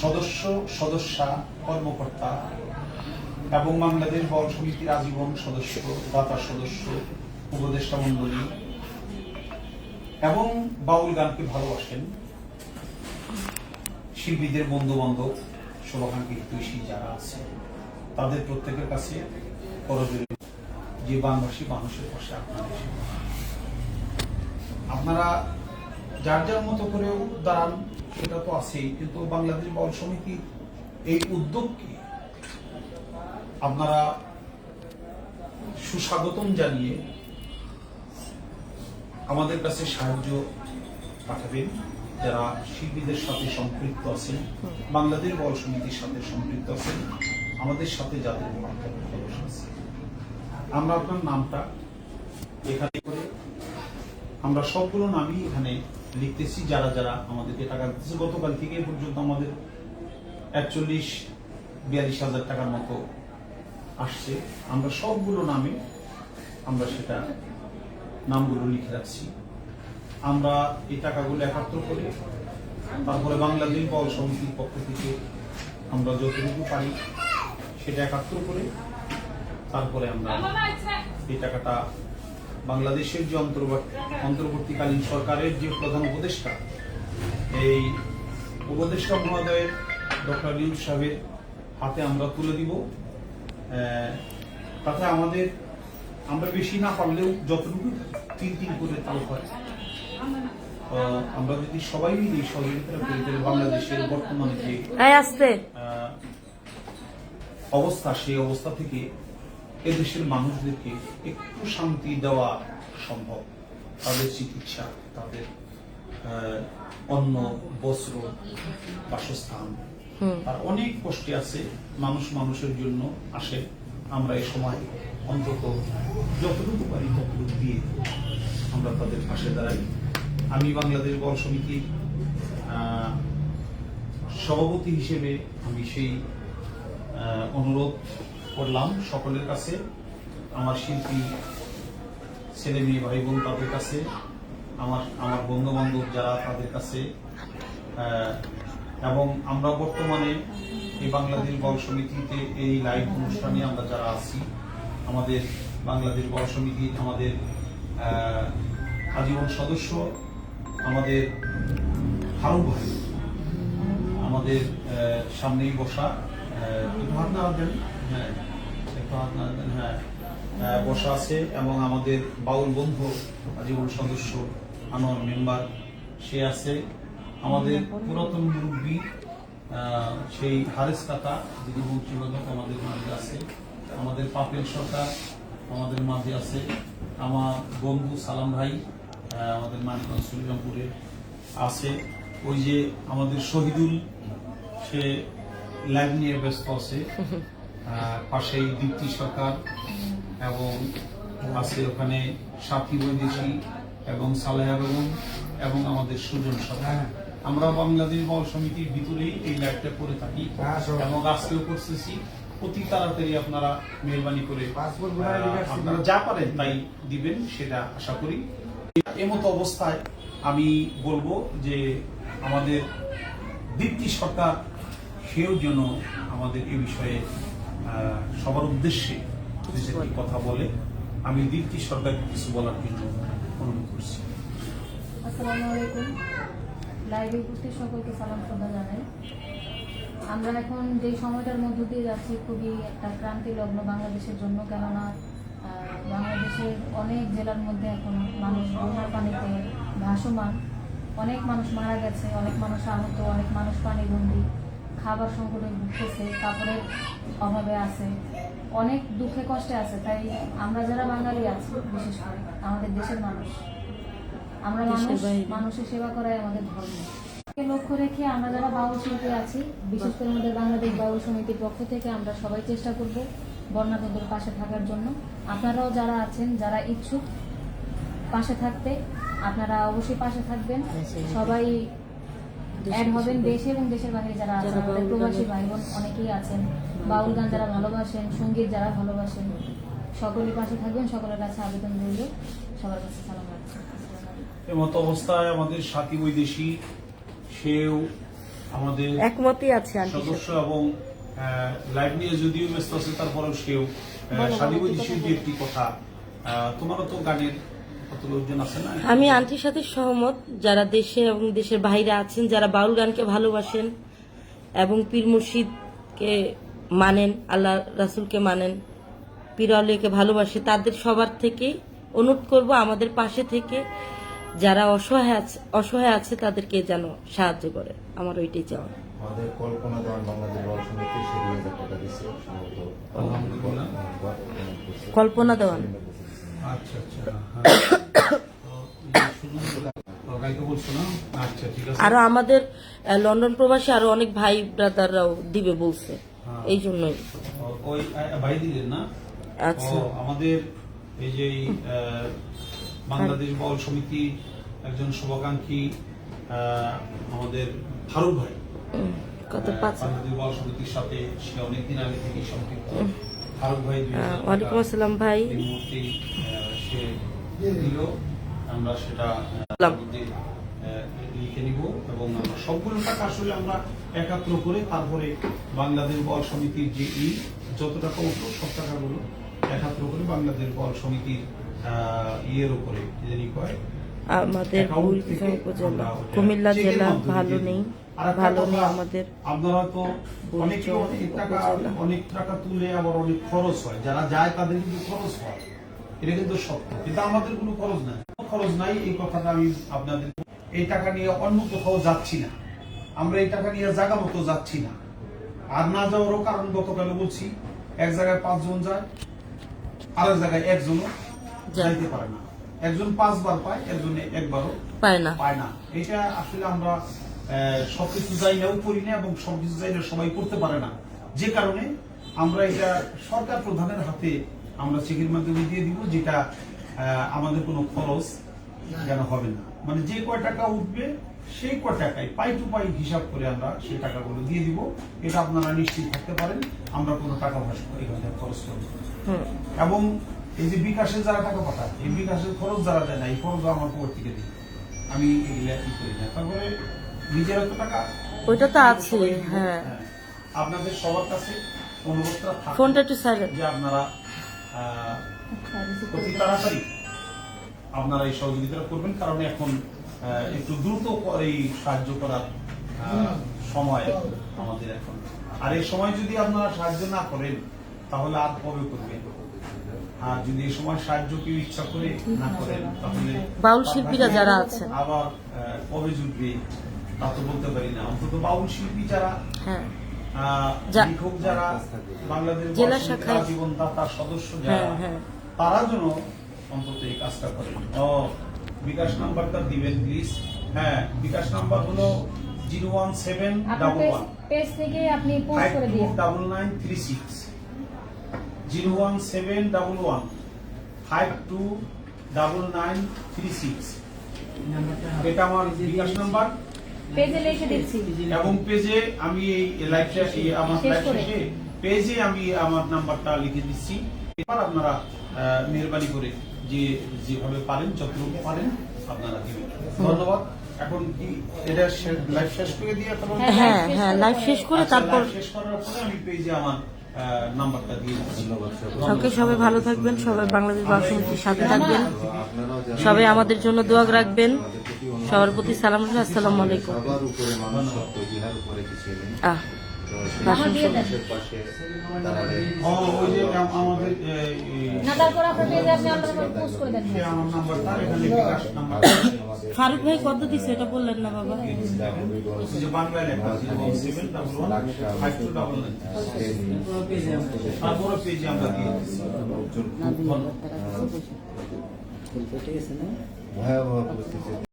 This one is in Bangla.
সদস্য, সদস্যা, কর্মকর্তা এবং বাংলাদেশ বল সমিতির আজীবন সদস্য দাতা সদস্য, উপদেষ্টা মন্ডলী এবং বাউল গানকে ভালোবাসেন শিল্পীদের বন্ধু বান্ধব শুভাকাঙ্ক্ষী হিতৈষী যারা আছে, তাদের প্রত্যেকের কাছে যে বাংলাভাষী মানুষের পাশে আপনারা এসে আপনারা যার যার মতো করেও দাঁড়ান সেটা তো আছেই, কিন্তু বাংলাদেশ বল সমিতির এই উদ্যোগকে আপনারা সুস্বাগতম জানিয়ে আমাদের কাছে সাহায্য পাঠাবেন যারা শিল্পীদের সাথে সম্পৃক্ত আছেন, বাংলাদেশ বল সমিতির সাথে সম্পৃক্ত আছেন, আমাদের সাথে যাদের আছে। আমরা আপনার নামটা এখানে করে আমরা সবগুলো নামই এখানে লিখতেছি, যারা যারা আমাদেরকে টাকা দিতেছে, গতকাল থেকে পর্যন্ত আমাদের একচল্লিশ, বিয়াল্লিশ হাজার টাকার মতো আসছে। আমরা সবগুলো নামে আমরা সেটা নামগুলো লিখে রাখছি। আমরা এই টাকাগুলো একাত্র করে তারপরে বল সমিতির পক্ষ থেকে আমরা যতটুকু পারি সেটা একাত্র করে তারপরে আমরা এই টাকাটা বাংলাদেশের যে অন্তর্বর্তীকালীন সরকারের যে প্রধান উপদেষ্টা এই উপদেষ্টা মহোদয়ের ডক্টর নিউজ সাহেবের হাতে আমরা তুলে দিব। তাতে আমাদের আমরা বেশি না পারলেও যতটুকু তিন তিন করে তাও হয় আমরা যদি সবাই মিলে এই সহযোগিতা করি তাহলে বাংলাদেশের বর্তমানে যে অবস্থা সেই অবস্থা থেকে এদেশের মানুষদেরকে একটু শান্তি দেওয়া সম্ভব। তাদের চিকিৎসা তাদের অন্ন বস্ত্র বাসস্থান। আর অনেক কষ্টে আছে মানুষ মানুষের জন্য আসে। আমরা এই সময় অন্তত যতটুকু পারি ততটুকু দিয়ে আমরা তাদের পাশে দাঁড়াই। আমি বাংলাদেশ বল সমিতির সভাপতি হিসেবে আমি সেই অনুরোধ করলাম সকলের কাছে, আমার শিল্পী ছেলে মেয়ে ভাই বোন তাদের কাছে, আমার আমার বন্ধু বান্ধব যারা তাদের কাছে এবং আমরা বর্তমানে এই বাংলাদেশ বল সমিতিতে এই লাইভ অনুষ্ঠানে আমরা যারা আছি, আমাদের বাংলাদেশ বল সমিতির আমাদের আজীবন সদস্য আমাদের ভাই। আমাদের সামনেই বসা দেন। হ্যাঁ হ্যাঁ। বসা আছে এবং আমাদের বাউল বন্ধু আজীবন সদস্য, আনোয়ার মেম্বার, সে আছে। আমাদের পুরাতন মুরব্বী সেই হারেস কাকা, যিনি মন্ত্রীবাদক আমাদের মাঝে আছে। আমাদের পাপেল সরকার আমাদের মাঝে আছে। আমার বন্ধু সালাম ভাই আমাদের মানিকগঞ্জ শ্রীরামপুরের আছে। ওই যে আমাদের শহীদুল, সে লাইভ নিয়ে ব্যস্ত আছে। পাশেই দীপ্তি সরকার এবং আছে ওখানে সাথী বৈদেশী এবং সালেহা বেগম এবং আমাদের সুজন সরকার। আমরা বাংলাদেশ বল সমিতির ভিতরেই এই লাইভটা করে থাকি এবং আজকেও করতেছি। অতি তাড়াতাড়ি আপনারা মেহরবানি করে আপনারা যা পারেন। তাই দিবেন সেটা আশা করি। এমতো অবস্থায় আমি বলব যে আমাদের দীপ্তি সরকার সেও যেন আমাদের এই বিষয়ে সবার উদ্দেশ্যে কথা বলে আমি দীপ্তি সরকারকে কিছু বলার জন্য অনুরোধ করছি। আসসালামু আলাইকুম। লাইভে উপস্থিত সকলকে সালাম শ্রদ্ধা জানাই। আমরা এখন যে সময়টার মধ্য দিয়ে যাচ্ছি খুবই একটা ক্রান্তি লগ্ন বাংলাদেশের জন্য কেননা আহ, বাংলাদেশের অনেক জেলার মধ্যে এখন মানুষ বন্যার পানিতে ভাসমান। অনেক মানুষ মারা গেছে অনেক মানুষ আহত অনেক মানুষ পানিবন্দি খাবার সংকটে ভুগতেছে কাপড়ের অভাবে আছে অনেক দুঃখে কষ্টে আছে। তাই আমরা যারা বাঙালি আছি বিশেষ করে আমাদের দেশের মানুষ আমরা মানুষ মানুষের সেবা করাই আমাদের ধর্ম। লক্ষ্য রেখে আমরা যারা বাউল সমিতি আছি বিশেষ করে আমাদের বাংলাদেশ বাউল সমিতির পক্ষ থেকে আমরা সবাই চেষ্টা করব বর্ণাঢ্যদের পাশে থাকার জন্য। আপনারাও যারা আছেন যারা ইচ্ছুক পাশে থাকতে আপনারা অবশ্যই পাশে থাকবেন। সবাই অ্যাড হবেন দেশে। এবং দেশের বাইরে যারা আছেন প্রবাসী ভাই বোন অনেকেই আছেন। বাউল গান যারা ভালোবাসেন সংগীত যারা ভালোবাসেন সকলের পাশে থাকবেন সকলের কাছে আবেদন রইল। সবার কাছে সালাম রাখছি। অবস্থায় আমাদের সাথী বৈদেশী সেও আমাদের একমতই আছে সদস্য এবং লাইভ নিয়ে যদিও ব্যস্ত আছে তারপরেও সেও স্বাধীনতা শিল্পী একটি কথা আহ, তোমারও তো গানের কত লোকজন আছে না? আমি আন্টির সাথে সহমত যারা দেশে এবং দেশের বাইরে আছেন যারা বাউল গানকে ভালোবাসেন এবং পীর মুর্শিদকে মানেন আল্লাহ রাসুলকে মানেন পীর আলিয়াকে ভালোবাসে তাদের সবার থেকে অনুরোধ করব আমাদের পাশে থেকে যারা অসহায় আছে অসহায় আছে তাদেরকে যেন সাহায্য করে। আমার ওইটাই চাওয়া। আমাদের কল্পনা দেওয়ান বাংলাদেশ বল সমিতি সে হাজার টাকা দিচ্ছে কল্পনা দেওয়ান। আচ্ছা আচ্ছা। আরও আমাদের লন্ডন প্রবাসী আরও অনেক ভাই ব্রাদাররাও দিবে বলছে। হ্যাঁ। এই জন্যই। আহ, ভাই দিলেন না? আচ্ছা। আমাদের এই যে বাংলাদেশ বল সমিতি একজন শুভাকাঙ্ক্ষী আমাদের ফারুক ভাই। কত পাঁচ বাংলাদেশ বল সমিতির সাথে সে অনেকদিন আগে থেকে সম্পৃক্ত। ফারুক ভাই ওয়ালাইকুম আসসালাম ভাই। সে দিল। আমরা সেটা লিখে নিব এবং আমরা সবগুলো টাকা আসলে আমরা একাত্র করে তারপরে বাংলাদেশ বল সমিতির যে ই যত টাকা উঠল সব টাকাগুলো একাত্র করে বাংলাদেশ বল সমিতির ইয়ের উপরে জানি কয় আমাদের কুমিল্লা জেলা ভালো নেই ভালো নেই আমাদের আপনারা তো অনেক টাকা অনেক টাকা তুলে আবার অনেক খরচ হয়। যারা যায় তাদের কিন্তু খরচ হয়। এটা কিন্তু সত্য। কিন্তু আমাদের কোনো খরচ নাই। খরচ নাই এই কথাটা আমি আপনাদের এই টাকা নিয়ে অন্য কোথাও যাচ্ছি না। আমরা এই টাকা নিয়ে জায়গা মতো যাচ্ছি না। আর না যাওয়ারও কারণ গতকালে বলছি এক জায়গায় পাঁচজন যায় আরেক জায়গায় একজনও যাইতে পারে না। একজন পাঁচবার পায় একজন একবারও পায় না। পায় না। এটা আসলে আমরা সবকিছু চাইলেও করি না এবং সবকিছু চাইলে সবাই করতে পারে না। যে কারণে আমরা এটা সরকার প্রধানের হাতে আমরা চেকের মাধ্যমে দিয়ে দিব যেটা আমাদের কোনো খরচ যেন হবে না। মানে যে কয় টাকা উঠবে সেই কয় টাকায় পাই টু পাই হিসাব করে আমরা সেই টাকাগুলো দিয়ে দিব। এটা আপনারা নিশ্চিত থাকতে পারেন আমরা কোনো টাকা এখানে খরচ করব। এবং এই যে বিকাশের যারা টাকা পাঠায় এই বিকাশের খরচ যারা দেয় না এই খরচ আমার পর থেকে দিই আমি এগুলা ই করি না। তারপরে নিজের এত টাকা। ওইটা তো আছে, হ্যাঁ। আপনাদের সবার কাছে অনুরোধটা ফোনটা একটু সাইলেন্ট যে আপনারা অতি তাড়াতাড়ি আপনারা এই সহযোগিতা করবেন কারণ এখন একটু দ্রুত এই সাহায্য করার সময় আমাদের এখন। আর এই সময় যদি আপনারা সাহায্য না করেন তাহলে আর কবে করবেন? আর যদি এই সময় সাহায্য কেউ ইচ্ছা করে না করেন তাহলে বাউল শিল্পীরা যারা আছেন। আবার কবে জুটবে তা তো বলতে পারি না। অন্তত বাউল শিল্পী যারা হ্যাঁ। লেখক যারা বাংলাদেশ জেলা শাখায়- আজীবন দাতার সদস্য যারা হ্যাঁ, হ্যাঁ। তারা যেন অন্তত এই কাজটা করেন ও বিকাশ নাম্বারটা দিবেন প্লিজ হ্যাঁ বিকাশ নাম্বার হলো zero one seven double one. Page থেকে আপনি পোস্ট করে দিন। Double nine three six zero one seven double one. Five two double nine three six এটা আমার বিকাশ নাম্বার। পেজে লিখে দিচ্ছি। এবং পেজে আমি এই লাইভটা এই আমার শেষ লাইভ শেষে পেজে আমি আমার নাম্বারটা লিখে দিচ্ছি। এবার আপনারা মেহরবানি করে যে যেভাবে পারেন যতটুকু পারেন আপনারা দিবেন। ধন্যবাদ। এখন কি এটা লাইভ শেষ করে দিয়ে তারপর হ্যাঁ, হ্যাঁ হ্যাঁ লাইভ শেষ করে আচ্ছা, তারপর শেষ করার পরে আমি পেজে আমার নাম্বারটা দিয়ে দিচ্ছি। সবাই। ভালো থাকবেন সবাই বাংলাদেশ বাউল সাথে থাকবেন। সবাই আমাদের জন্য দোয়া রাখবেন। সবার প্রতি সালাম। আসসালামু আলাইকুম। আহ ফারুক ভাই কত দিছে এটা বললেন না বাবা? দিচ্ছি ভয়াবহ পরিস্থিতি